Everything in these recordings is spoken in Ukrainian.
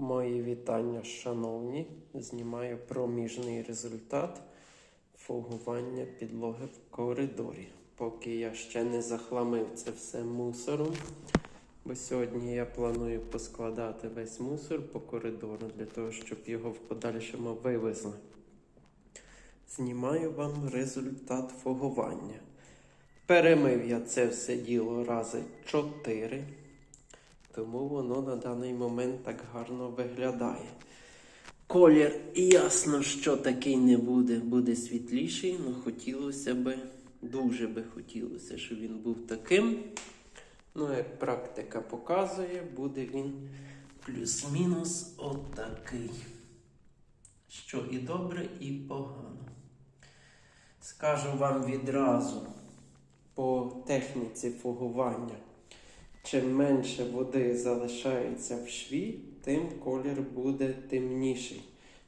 Мої вітання, шановні. Знімаю проміжний результат фугування підлоги в коридорі. Поки я ще не захламив це все мусором. Бо сьогодні я планую поскладати весь мусор по коридору для того, щоб його в подальшому вивезли. Знімаю вам результат фугування. Перемив я це все діло рази 4. Тому воно на даний момент так гарно виглядає. Колір ясно, що такий не буде, буде світліший, але хотілося би, дуже би хотілося, щоб він був таким. Ну, як практика показує, буде він плюс-мінус отакий. Що і добре, і погано. Скажу вам відразу по техніці фугування. Чим менше води залишається в шві, тим колір буде темніший.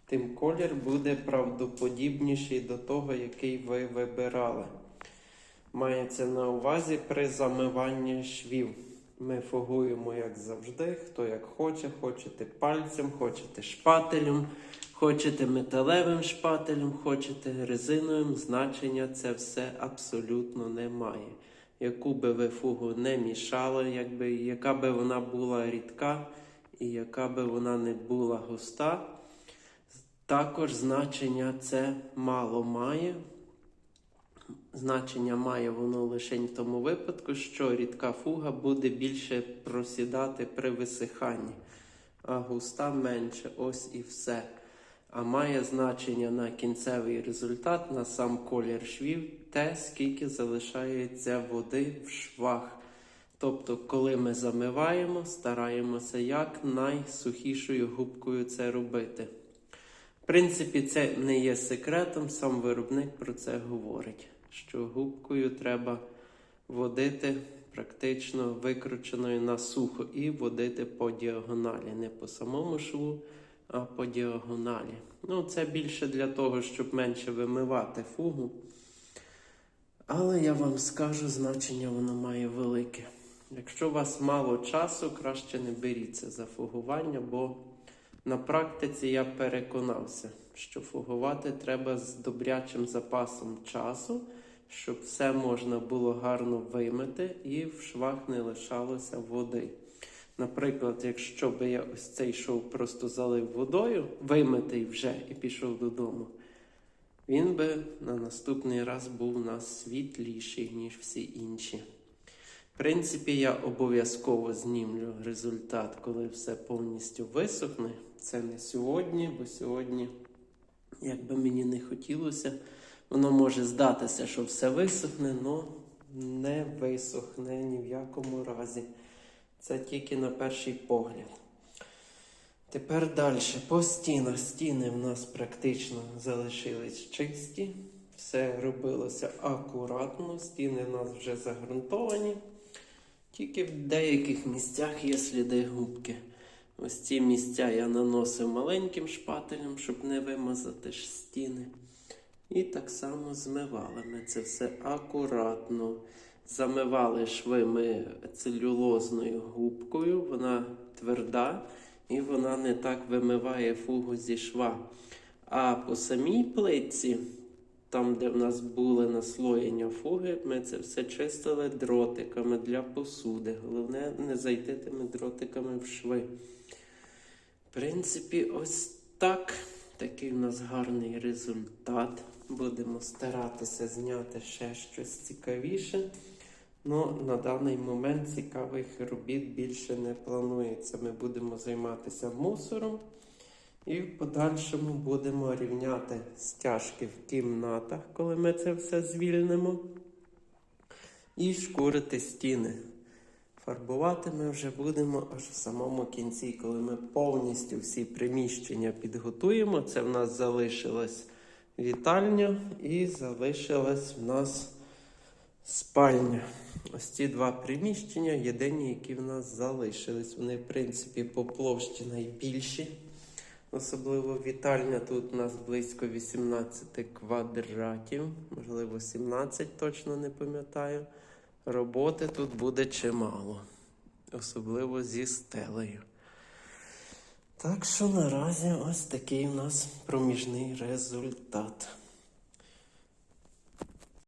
Тим колір буде правдоподібніший до того, який ви вибирали. Мається на увазі при замиванні швів. Ми фугуємо, як завжди, хто як хоче, хочете пальцем, хочете шпателем, хочете металевим шпателем, хочете резиновим. Значення це все абсолютно не має яку би ви фугу не мішали, якби, яка би вона була рідка і яка би вона не була густа. Також значення це мало має. Значення має воно лише в тому випадку, що рідка фуга буде більше просідати при висиханні, а густа менше. Ось і все. А має значення на кінцевий результат, на сам колір швів, те, скільки залишається води в швах. Тобто, коли ми замиваємо, стараємося як найсухішою губкою це робити. В принципі, це не є секретом, сам виробник про це говорить, що губкою треба водити практично викрученою на сухо і водити по діагоналі, не по самому шву по діагоналі. Ну, це більше для того, щоб менше вимивати фугу. Але я вам скажу, значення воно має велике. Якщо у вас мало часу, краще не беріться за фугування, бо на практиці я переконався, що фугувати треба з добрячим запасом часу, щоб все можна було гарно вимити і в швах не лишалося води. Наприклад, якщо би я ось цей шов просто залив водою, вимитий вже і пішов додому, він би на наступний раз був у нас світліший, ніж всі інші. В принципі, я обов'язково знімлю результат, коли все повністю висохне. Це не сьогодні, бо сьогодні, як би мені не хотілося, воно може здатися, що все висохне, але не висохне ні в якому разі. Це тільки на перший погляд. Тепер далі. По стінах. Стіни в нас практично залишились чисті. Все робилося акуратно. Стіни в нас вже загрунтовані. Тільки в деяких місцях є сліди губки. Ось ці місця я наносив маленьким шпателем, щоб не вимазати ж стіни. І так само змивали ми це все акуратно. Замивали шви ми целюлозною губкою, вона тверда і вона не так вимиває фугу зі шва. А по самій плитці, там, де в нас були наслоєння фуги, ми це все чистили дротиками для посуди. Головне, не зайти тими дротиками в шви. В принципі, ось так. Такий у нас гарний результат. Будемо старатися зняти ще щось цікавіше. Ну, на даний момент цікавих робіт більше не планується. Ми будемо займатися мусором і в подальшому будемо рівняти стяжки в кімнатах, коли ми це все звільнимо. І шкурити стіни. Фарбувати ми вже будемо аж в самому кінці, коли ми повністю всі приміщення підготуємо. Це в нас залишилась вітальня і залишилась в нас спальня. Ось ці два приміщення єдині, які в нас залишились. Вони, в принципі, по площі найбільші. Особливо вітальня тут у нас близько 18 квадратів, можливо, 17, точно не пам'ятаю. Роботи тут буде чимало, особливо зі стелею. Так що наразі ось такий у нас проміжний результат.